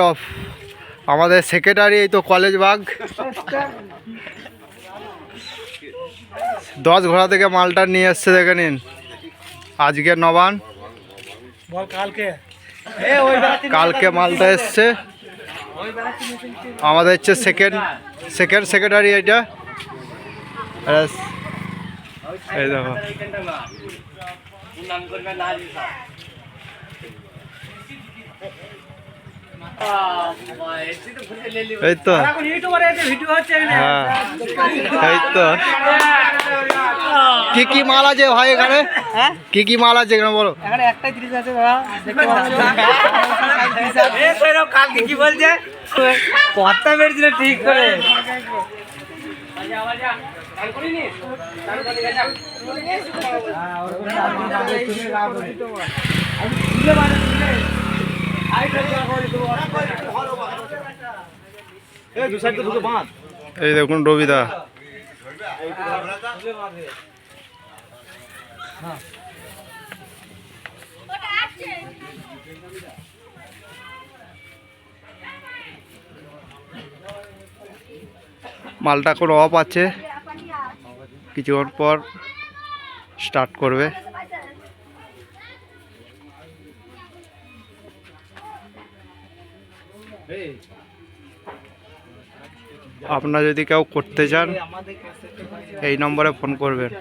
Of আমাদের secretary এই তো কলেজ বাগ দশ ঘোড়া থেকে মালটা নিয়ে এসছে দেখে নিন। আজকে নবান কালকে। কালকে মালটা এসছে। আমাদের হচ্ছে সেকেন্ড সেকেন্ড সেক্রেটারি এটা। এই দেখো। এই তো। এখন ইউটিউবারে একটা এখানে। হ্যাঁ। এই তো। কি কি মাল আছে ভাই এখানে? কি কি মাল আছে এখানে বলো। এখানে একটাই জিনিস আছে কালকে কি বলছে? কথা বেরিয়েছিল ঠিক করে। এই দেখুন রবিদা। মালটা কোনো অফ আছে। কিছুক্ষণ পর স্টার্ট করবে। আপনারা যদি কেউ করতে চান এই নম্বরে ফোন করবেন।